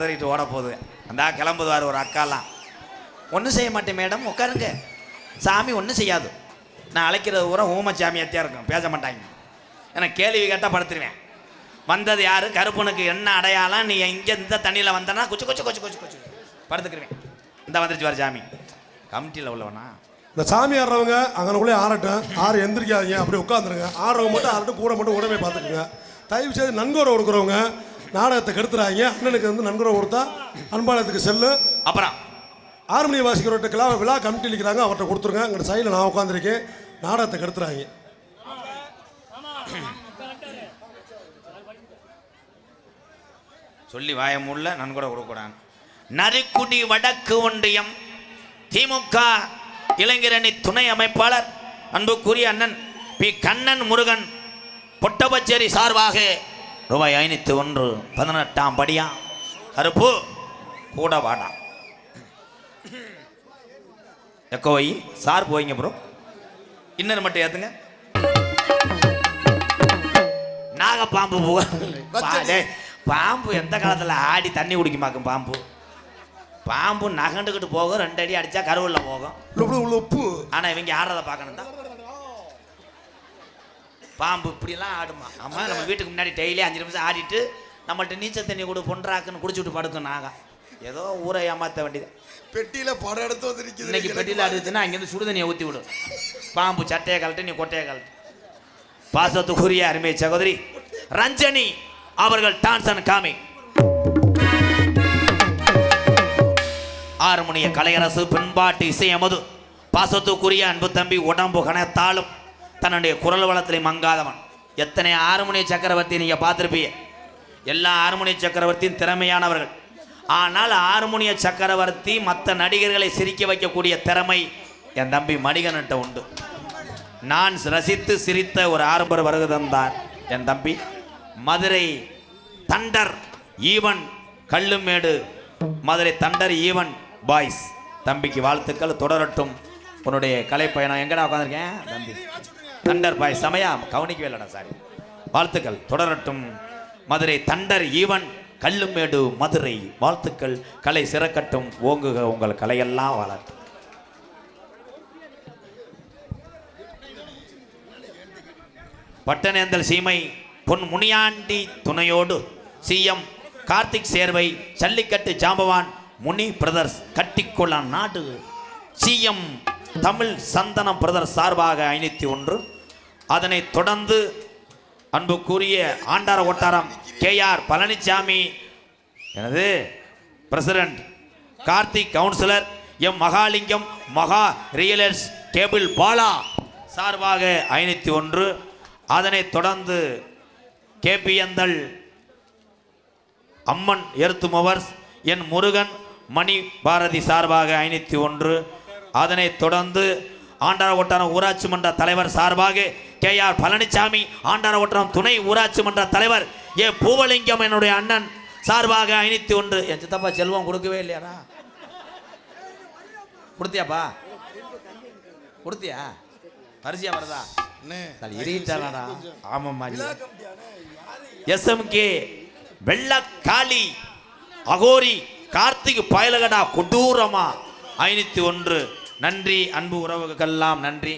உதறிட்டு ஓட போகுது அந்த கிளம்புதுவார் ஒரு அக்காலாம். ஒன்றும் செய்ய மாட்டேன் மேடம் உட்காருங்க. சாமி ஒன்றும் செய்யாது. நான் அழைக்கிறது பூரா ஊமச்சாமியத்தையாக இருக்கும் பேச மாட்டாங்க. எனக்கு கேள்வி கேட்டால் படுத்துருவேன். வந்தது யாரு? கருப்பனுக்கு என்ன அடையாளம்? நீ இங்கே இந்த தண்ணியில் வந்தனா கொச்சு கொச்சு கொச்சு கொச்சு கொச்சு. படுத்துக்கிருவேன். இந்த வந்துருச்சு வார் சாமி. கமிட்டியில் உள்ளவனா? இந்த சாமி ஆடுறவங்க அங்கனக்குள்ளே ஆடட்டும் ஆறு எந்திரிக்காதீங்க. அப்படியே உட்காந்துருங்க ஆடுறவங்க மட்டும் ஆடட்டும் கூட மட்டும் உடனே பார்த்துக்குங்க. தயவு செய்து நன்கொடை கொடுக்குறவங்க நாடகத்தை கெடுத்துறாங்க. அண்ணனுக்கு வந்து நன்கொடை கொடுத்தா அன்பாளத்துக்கு செல்லு. அப்புறம்? ஆறு மணி வாசிக்கிறவர்கிட்ட விழா கமிட்டி இருக்கிறாங்க அவர்கிட்ட கொடுத்துருங்க. அங்கே சைடில் நான் உட்காந்துருக்கேன் நாடகத்தை கெடுத்துறாங்க. சொல்லி வாய முள்ள நன்கொடை கொடுக்கூடாது நரிக்குடி வடக்கு ஒன்றியம் திமுக இளைஞரணி துணை அமைப்பாளர் அன்புக்குரிய அண்ணன் பி. கண்ணன் முருகன் பொட்டபச்சேரி சார்பாக ரூபாய் ஐநூத்தி ஒன்று பதினெட்டாம் படியா? கருப்பு. கூட வாடா. எக்கோ வை. சார் போய்ங்க ப்ரோ இன்னொரு மட்டும் ஏத்துங்க. நாகப்பாம்பு புக. பா- டேய், பாம்பு எந்த காலத்துல ஆடி தண்ணி குடிக்குமாக்கும் பாம்பு? பாம்பு நகண்டுக்கிட்டு போகும் ரெண்டு அடி அடிச்சா கருவுள்ள போகும். உப்பு ஆனா இவங்க ஆடுறத பார்க்கணும் தான் பாம்பு இப்படிலாம் ஆடுமா? ஆமா நம்ம வீட்டுக்கு முன்னாடி டெய்லி அஞ்சு நிமிஷம் ஆடிட்டு நம்மள்ட்ட நீச்சல் தண்ணி கொடு பொன்றாக்குன்னு குடிச்சுட்டு படுக்கும் நாகம் ஏதோ ஊரை ஏமாத்த வேண்டியது. பெட்டியில படம் எடுத்து வந்திருக்குது. இன்னைக்கு பெட்டியில் ஆடுச்சுன்னா அங்கேருந்து சுடுதண்ணியை ஊற்றி விடும் பாம்பு சட்டையை கழட்டு நீ கொட்டையை கழட்டு. பாசத்துக்குரிய அருமை சகோதரி ரஞ்சனி அவர்கள் டான்ஸ் அண்ட் காமி. ஆறுமணிய கலையரசு பின்பாட்டு இசையமது. பாசத்துக்குரிய அன்பு தம்பி உடம்பு கனத்தாலும் தன்னுடைய குரல் வளத்திலே மங்காதவன். எத்தனை ஆறுமுனை சக்கரவர்த்தி நீங்க பார்த்துருப்பீங்க? எல்லா ஆறுமுனை சக்கரவர்த்தியும் திறமையானவர்கள். ஆனால் ஆறுமுனிய சக்கரவர்த்தி மற்ற நடிகர்களை சிரிக்க வைக்கக்கூடிய திறமை என் தம்பி மணிகன்கிட்ட உண்டு. நான் ரசித்து சிரித்த ஒரு ஆரம்பர் வருகை என் தம்பி. Madurai thunder even Kallumedu. Madurai thunder even boys. தம்பிக்கு வாழ்த்துக்கள் தொடரட்டும். உன்னுடைய கலை பயணம் எங்கடா உட்காந்துருக்கேன் தம்பி. தண்டர் பாய் சமயா கவனிக்கவே இல்லைடா சாரி வாழ்த்துக்கள். தொடரட்டும். Madurai thunder even Kallumedu Madurai. வாழ்த்துக்கள். கலை சிறக்கட்டும். ஓங்குக உங்கள் கலையெல்லாம் வளரட்டும் பட்டனேந்தல் சீமை பொன் முனியாண்டி துணையோடு சிஎம் கார்த்திக் சேர்வை ஜல்லிக்கட்டு ஜாம்பவான் முனி பிரதர்ஸ் கட்டிக்கொள்ளான் நாடு. சிஎம் தமிழ் சந்தனம் பிரதர் சார்பாக ஐநூற்றி ஒன்று. அதனைத் தொடர்ந்து அன்புக்குரிய ஆண்டார ஒட்டாரம் கேஆர் பழனிசாமி எனது president Karthik councillor M Mahalingam Maha realtors cable Bala சார்பாக ஐநூற்றி ஒன்று. அதனைத் தொடர்ந்து கேபிஎந்தல் அம்மன் எருத்துமவர்ஸ் என் முருகன் மணி பாரதி சார்பாக ஐநூற்றி ஒன்று. அதனைத் தொடர்ந்து ஆண்டார ஒட்டாரம் ஊராட்சி மன்ற தலைவர் சார்பாக கே ஆர் பழனிசாமி ஆண்டார ஒட்டாரம் துணை ஊராட்சி மன்ற தலைவர் ஏ பூவலிங்கம் என்னுடைய அண்ணன் சார்பாக ஐநூற்றி ஒன்று. என் சித்தப்பா செல்வம் கொடுக்கவே இல்லையாடா? கொடுத்தியாப்பா? கொடுத்தியா? பரிசியா வருதா இருட்டாடா ஆமாம் எஸ்எம்கே வெள்ளக்காளி அகோரி கார்த்திக் பயலகடா கொடூரமா ஐநூத்தி ஒன்று. நன்றி அன்பு உறவுகளுக்கெல்லாம் நன்றி.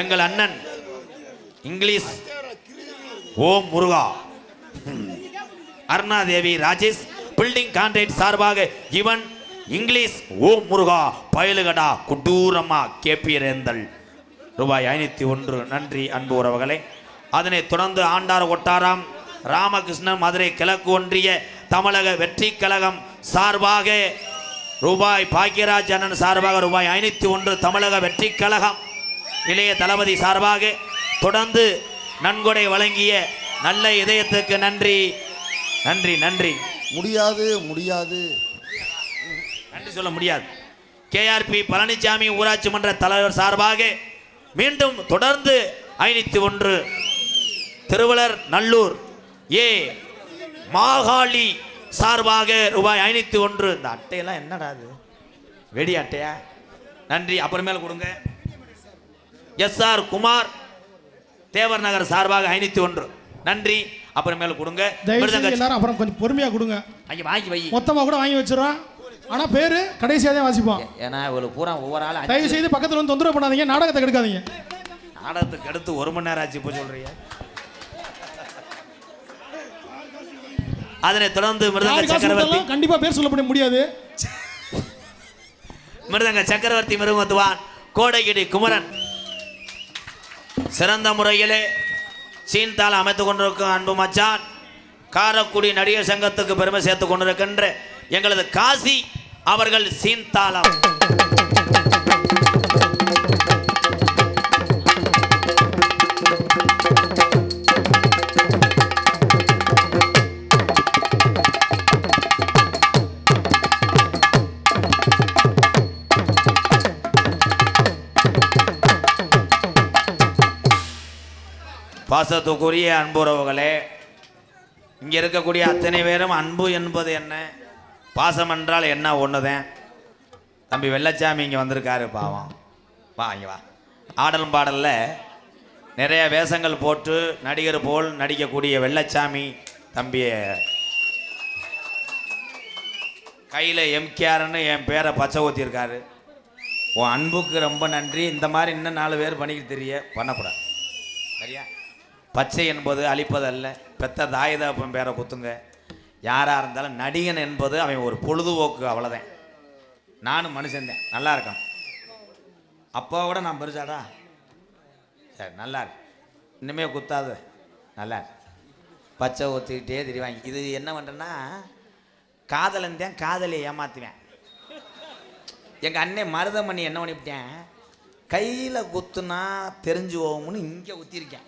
எங்கள் அண்ணன் English Om Muruga. Arunadevi Rajesh building contract சார்பாக இவன் இங்கிலீஷ் ஓம் முருகா பயலுகடா குட்டூரம்மா கேபிரேந்தல் ரூபாய் ஐநூற்றி ஒன்று. நன்றி அன்பு உறவுகளை. அதனைத் தொடர்ந்து ஆண்டார் ஒட்டாராம். ராமகிருஷ்ணன் மதுரை கிழக்கு ஒன்றிய தமிழக வெற்றி கழகம் சார்பாக ரூபாய் பாக்கியராஜ் அண்ணன் சார்பாக ரூபாய் ஐநூற்றி ஒன்று தமிழக வெற்றி கழகம் இளைய தளபதி சார்பாக தொடர்ந்து நன்கொடை வழங்கிய நல்ல இதயத்துக்கு நன்றி. நன்றி நன்றி. முடியாது முடியாது. நன்றி சொல்ல முடியாது. கேஆர்பி பழனிசாமி ஊராட்சி மன்ற தலைவர் சார்பாக மீண்டும் தொடர்ந்து ஐநூத்தி ஒன்று திருவளர் நல்லூர் ஏ மாகாளி சார்பாக ரூபாய் ஐநூத்தி ஒன்று. இந்த அட்டையெல்லாம் என்னடா அது? வெடி அட்டையா? நன்றி அப்புறமேல கொடுங்க. எஸ் ஆர் குமார் தேவர் நகர் சார்பாக ஐநூத்தி ஒன்று. நன்றி அப்புறமேல கொடுங்க. எல்லாரும் அப்புறம் கொஞ்சம் பொறுமையாக கொடுங்க. ஐயா வாங்கி வை. மொத்தமாக கூட வாங்கி வச்சிடறோம். ஆனால் பேர் கடைசியாக தான் வாசிப்போம். ஏன்னா இவ்வளவு பூரா ஒவ்வொரு ஆள் தயவு செய்து பக்கத்தில் வந்து தொந்தரவு பண்ணாதீங்க நாடகத்தை கெடுக்காதீங்க. நாடகத்துக்கு அடுத்து ஒரு மணி நேரம் ஆச்சு இப்போ சொல்றீங்க. அதனைத் தொடர்ந்து மிருதங்க சக்கரவர்த்தி கண்டிப்பாக பேர் சொல்ல முடியாது. மிருதங்க சக்கரவர்த்தி மிருகத்துவான் கோடைகிடி குமரன். சிறந்த முறையிலே சீன்தால் அமைத்துக் கொண்டிருக்கும் அன்பு மச்சான் காரக்குடி நடிகர் சங்கத்துக்கு பெருமை சேர்த்துக் கொண்டிருக்கின்ற எங்களது காசி அவர்கள் சீன்தாளம். பாசத்துக்குரிய அன்புறவுகளே இங்கே இருக்கக்கூடிய அத்தனை பேரும் அன்பு என்பது என்ன? பாசம் என்றால் என்ன ஒன்றுதான் தம்பி வெள்ளச்சாமி இங்கே வந்திருக்காரு பாவம். வா இங்கே வா. ஆடலும் பாடலில் நிறைய வேஷங்கள் போட்டு நடிகர் போல் நடிக்கக்கூடிய வெள்ளச்சாமி தம்பியை. கையில் எம்கேஆர்னு என் பேரை பச்சை ஊற்றிருக்காரு உன் அன்புக்கு ரொம்ப நன்றி. இந்த மாதிரி இன்னும் நாலு பேர் பண்ணிக்கிட்டு தெரிய பண்ணக்கூடாது. சரியா? பச்சை என்பது அழிப்பதல்ல. பெத்த தாயுதா பேரை குத்துங்க. யாராக இருந்தாலும் நடிகன் என்பது அவன் ஒரு பொழுதுபோக்கு அவ்வளோதான் நானும் மனுஷன்தான் நல்லா இருக்கான். அப்போ கூட நான் பெருசாடா? சரி நல்லா இருக்கு இன்னுமே குத்தாது. நல்லா இருக்கு பச்சை ஊற்றிக்கிட்டே தெரிவாங்க. இது என்ன பண்ணுறேன்னா காதலன் தான் காதலியை ஏமாற்றுவேன் எங்கள் அண்ணன் மருதமணி என்ன பண்ணிவிட்டேன்? கையில் குத்துனா தெரிஞ்சு போகும்னு இங்கே குத்திருக்கேன்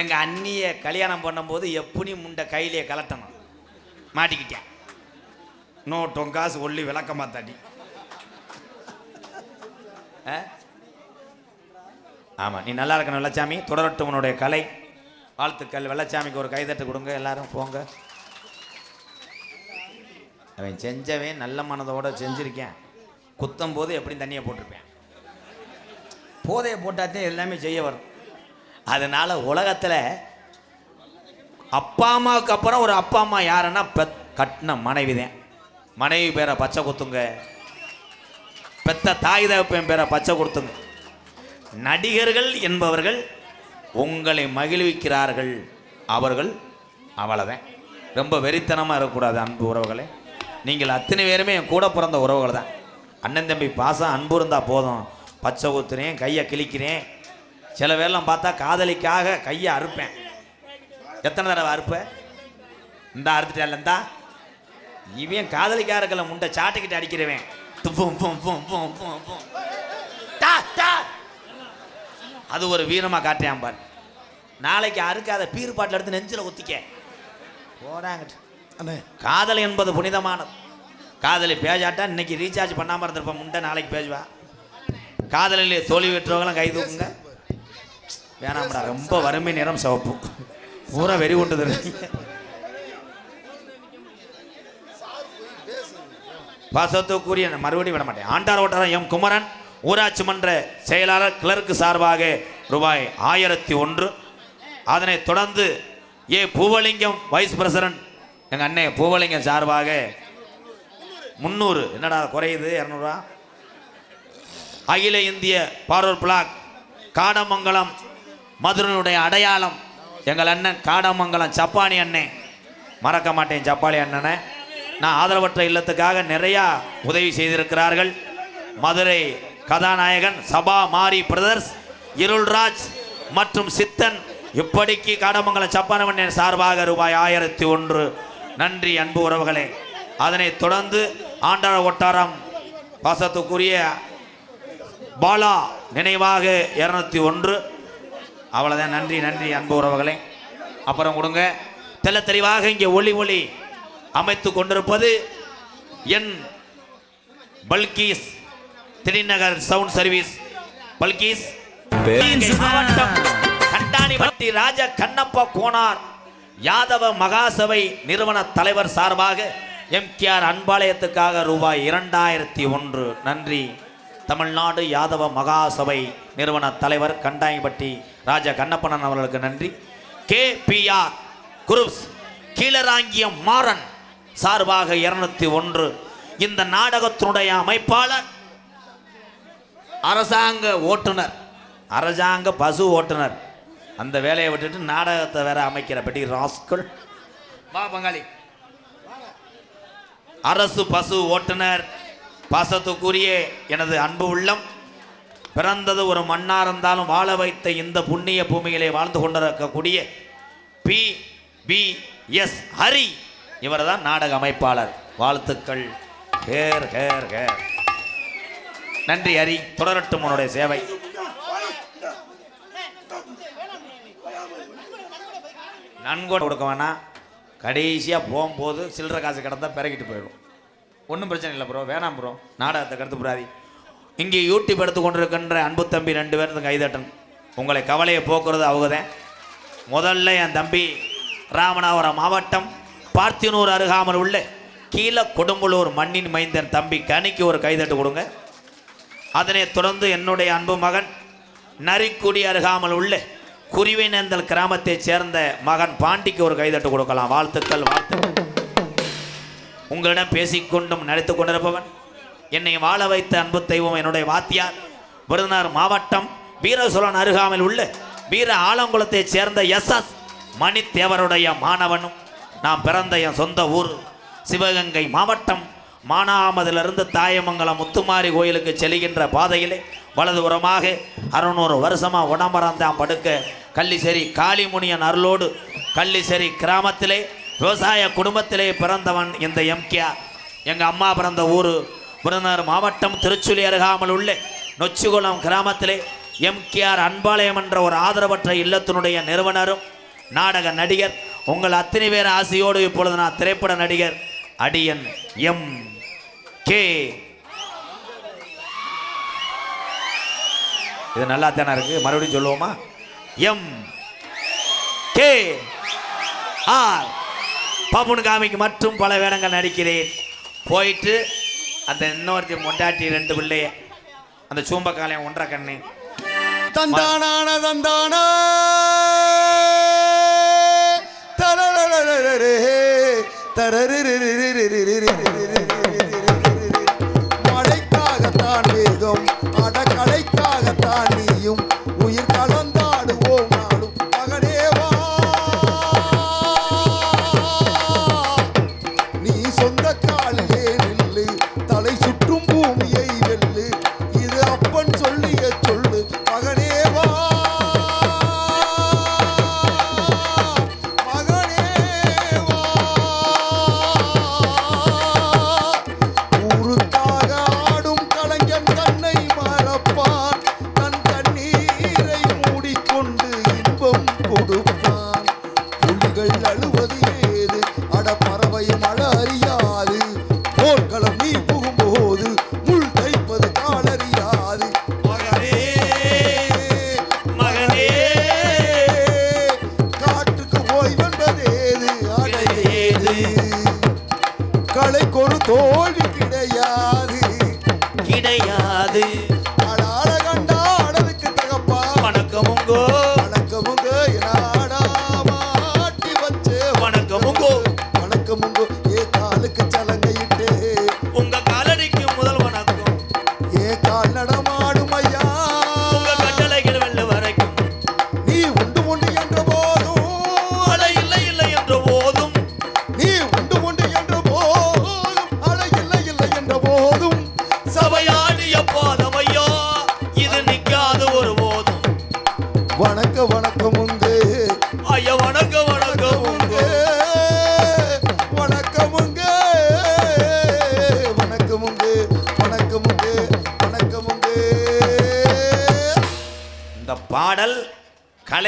எங்கள் அண்ணியை கல்யாணம் பண்ணும்போது எப்படி முண்டை கையிலேயே கலட்டணும். மாட்டிக்கிட்டேன் நோ டொங்காசு ஒல்லி விளக்க மாத்தாடி ஆமாம் நீ நல்லா இருக்கணும் வெள்ளச்சாமி. தொடரட்டும் உன்னுடைய கலை. வாழ்த்துக்கள். வெள்ளச்சாமிக்கு ஒரு கைதட்டு கொடுங்க. எல்லாரும் போங்க. அவன் செஞ்சவன் நல்ல மனதோட செஞ்சுருக்கேன். குத்தும் போது எப்படி தண்ணியை போட்டிருப்பேன். போதையை போட்டாத்தே எல்லாமே செய்ய வரும். அதனால் உலகத்தில் அப்பா அம்மாவுக்கு அப்புறம் ஒரு அப்பா அம்மா யாருன்னா பெத் கட்டின மனைவி தான் மனைவி பேரை பச்சை கொத்துங்க. பெத்த தாய் தகப்பன் பேரை பச்சை கொடுத்துங்க நடிகர்கள் என்பவர்கள் உங்களை மகிழ்விக்கிறார்கள். அவர்கள் அவ்வளோதான் ரொம்ப வெறித்தனமாக இருக்கக்கூடாது அன்பு உறவுகளே. நீங்கள் அத்தனை பேருமே என் கூட பிறந்த உறவுகள் தான் அண்ணன் தம்பி பாசம் அன்பு இருந்தால் போதும். பச்சை ஊத்துறேன் கையை கிழிக்கிறேன். சில பேர்லாம் பார்த்தா காதலிக்காக கையை அறுப்பேன். எத்தனை தடவை அறுப்ப? இந்த அறுத்துட்டேன்ல இந்தா. இவன் காதலிக்காரர்களை முண்டை சாட்டுக்கிட்டு அடிக்கிறவன். அது ஒரு வீரமா காட்டுறான் பாரு. நாளைக்கு அறுக்காத பீர் பாட்டில் எடுத்து நெஞ்சில ஒத்திக்க போறாங்கட்டு அண்ணே. காதல் என்பது புனிதமானது. காதலி பேஜாட்டா இன்னைக்கு ரீசார்ஜ் பண்ணாமல் இருந்திருப்ப முண்டை நாளைக்கு பேசுவா காதலில் தோல்வி பெற்றவங்களும் கை தூக்குங்க. வேணாம்டா ரொம்ப வறுமை நிறம் சிவப்பு. பூரா வெறி கொண்டது பாசத்துக்குரிய மறுபடியும் விட மாட்டேன். ஆண்டார் வட்டாரம் எம். குமரன் ஊராட்சி மன்ற செயலாளர் கிளர்க்கு சார்பாக ரூபாய் ஆயிரத்தி ஒன்று. அதனைத் தொடர்ந்து ஏ. பூவலிங்கம் வைஸ் பிரசிடன்ட் எங்கள் அண்ணே பூவலிங்கம் சார்பாக முந்நூறு. என்னடா குறையுது இரநூறுவா? அகில இந்திய பார்வர் பிளாக் காடமங்கலம் மதுரனுடைய அடையாளம். எங்கள் அண்ணன் காடமங்கலம் சப்பானி அண்ணன் மறக்க மாட்டேன் சப்பாளி அண்ணனை. நான் ஆதரவற்ற இல்லத்துக்காக நிறையா உதவி செய்திருக்கிறார்கள். மதுரை கதாநாயகன் சபா மாரி பிரதர்ஸ் இருள்ராஜ் மற்றும் சித்தன் இப்படிக்கு காடமங்கலம் சப்பானவண்ணன் சார்பாக ரூபாய் ஆயிரத்தி ஒன்று. நன்றி அன்பு உறவுகளே. அதனைத் தொடர்ந்து ஆண்டார ஒட்டாரம் பாசத்துக்குரிய பாலா நினைவாக இரநூத்தி ஒன்று. அவ்வளோதான் நன்றி நன்றி அன்பு உறவுகளே. அப்புறம் கொடுங்க. தெள்ள தெளிவாக இங்கே ஒளி ஒளி அமைத்து கொண்டிருப்பது என் பல்கீஸ் திருநகர் சவுண்ட் சர்வீஸ். பல்கீஸ். மாவட்டம் ராஜ கண்ணப்ப கோனார் யாதவ மகாசபை நிறுவன தலைவர் சார்பாக எம்கேஆர் அன்பாலயத்துக்காக ரூபாய் இரண்டாயிரத்தி ஒன்று. நன்றி. தமிழ்நாடு யாதவ மகாசபை நிறுவன தலைவர் கண்டாயப்பட்டி ராஜா கண்ணப்பண்ணன் அவர்களுக்கு நன்றி. K P R groups Keezharangiyam Maran சார்பாக இருநூத்தி ஒன்று. இந்த நாடகத்தினுடைய அமைப்பாளர் அரசாங்க ஓட்டுநர். அரசாங்க பசு ஓட்டுநர். அந்த வேலையை விட்டுட்டு நாடகத்தை வேற அமைக்கிறபடி ராஸ்கல். வா பங்காளி. அரசு பசு ஓட்டுநர் பாசத்துக்குரிய எனது அன்பு உள்ளம் பிறந்தது ஒரு மண்ணாக இருந்தாலும் வாழ வைத்த இந்த புண்ணிய பூமியிலே வாழ்ந்து கொண்டிருக்கக்கூடிய பி. பி. எஸ். ஹரி. இவர் தான் நாடக அமைப்பாளர். வாழ்த்துக்கள். ஹேர் ஹேர் ஹேர். நன்றி ஹரி. தொடரட்டும் உன்னுடைய சேவை. நன்கொடை கொடுக்க வேணாம். கடைசியாக போகும்போது சில்லற காசு கிடந்தால் பிறகிட்டு போயிடும். ஒன்றும் பிரச்சனை இல்லை ப்ரோ வேணாம் ப்ரோ நாடகத்தை கடத்து புறாதி இங்கே யூடியூப் எடுத்து கொண்டிருக்கின்ற அன்பு தம்பி ரெண்டு பேர்த்து கைதட்டன் உங்களை கவலையை போக்குறது அவங்க முதல்ல என் தம்பி ராமநாதபுரம் மாவட்டம் பார்த்தினூர் அருகாமல் உள்ள கீழே கொடும்பலூர் மண்ணின் மைந்தன் தம்பி கனிக்கு ஒரு கைதட்டு கொடுங்க. அதனைத் தொடர்ந்து என்னுடைய அன்பு மகன் நரிக்குடி அருகாமல் உள்ள குருவினேந்தல் கிராமத்தைச் சேர்ந்த மகன் பாண்டிக்கு ஒரு கைதட்டு கொடுக்கலாம். வாழ்த்துக்கள் வாழ்த்துக்கள். உங்களிடம் பேசிக்கொண்டும் நடத்து கொண்டிருப்பவன் என்னை வாழ வைத்த அன்பு தெய்வம் என்னுடைய வாத்தியார் விருதுநகர் மாவட்டம் வீரசோழன் அருகாமல் உள்ள வீர ஆலங்குளத்தைச் சேர்ந்த எஸ் எஸ் மணித்தேவருடைய மாணவனும் நான் பிறந்த என் சொந்த ஊர் சிவகங்கை மாவட்டம் மானாமதிலிருந்து தாயமங்கலம் முத்துமாரி கோயிலுக்கு செல்கின்ற பாதையிலே வலதுபுறமாக அறுநூறு வருஷமாக உடம்பரம் படுக்க கள்ளிசேரி காளிமுனியன் அருளோடு கள்ளிசேரி கிராமத்திலே விவசாய குடும்பத்திலே பிறந்தவன் இந்த எம்கேஆர் எங்கள் அம்மா பிறந்த ஊர் விருதுநகர் மாவட்டம் திருச்சுழி அருகாமல் உள்ள நொச்சிகுளம் கிராமத்திலே எம்கேஆர் அன்பாளையம் என்ற ஒரு ஆதரவற்ற இல்லத்தினுடைய நிறுவனரும் நாடக நடிகர் உங்கள் அத்தனை பேர் ஆசையோடு இப்பொழுது நான் திரைப்பட நடிகர் அடியன் எம் கே இது நல்லா தானே இருக்கு? மறுபடியும் சொல்லுவோமா? M K R. பாப்புனுகாமிக்கு மற்றும் பல வேடங்கள் நடிக்கிறேன். போயிட்டு அந்த இன்னொருத்தி மொண்டாட்டி ரெண்டு பிள்ளைய அந்த சூம்பக்காலையும் ஒன்றரை கண்ணு. தந்தானான தந்தான. தரரே தரரு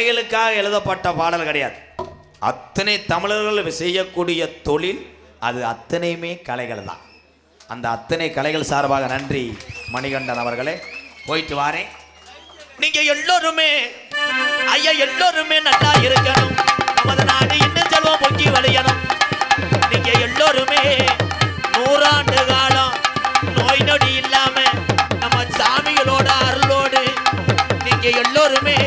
அவைகளுக்காக எழுதப்பட்ட பாடல் கிடையாது. அத்தனை தமிழர்கள் செய்யக்கூடிய தொழில் அது அத்தனையுமே கலைகள் தான். அந்த அத்தனை கலைகள் சார்பாக நன்றி மணிகண்டன் அவர்களே. போயிட்டு வாரேன். நீங்க எல்லோருமே ஐயா எல்லோருமே நல்லா இருக்கணும். நமது நாடு இன்னும் செல்வம் பொங்கி வளையணும் நீங்க எல்லோருமே நூறாண்டு காலம் நோய் நொடி இல்லாம நம்ம சாமிகளோட அருளோடு நீங்க எல்லோருமே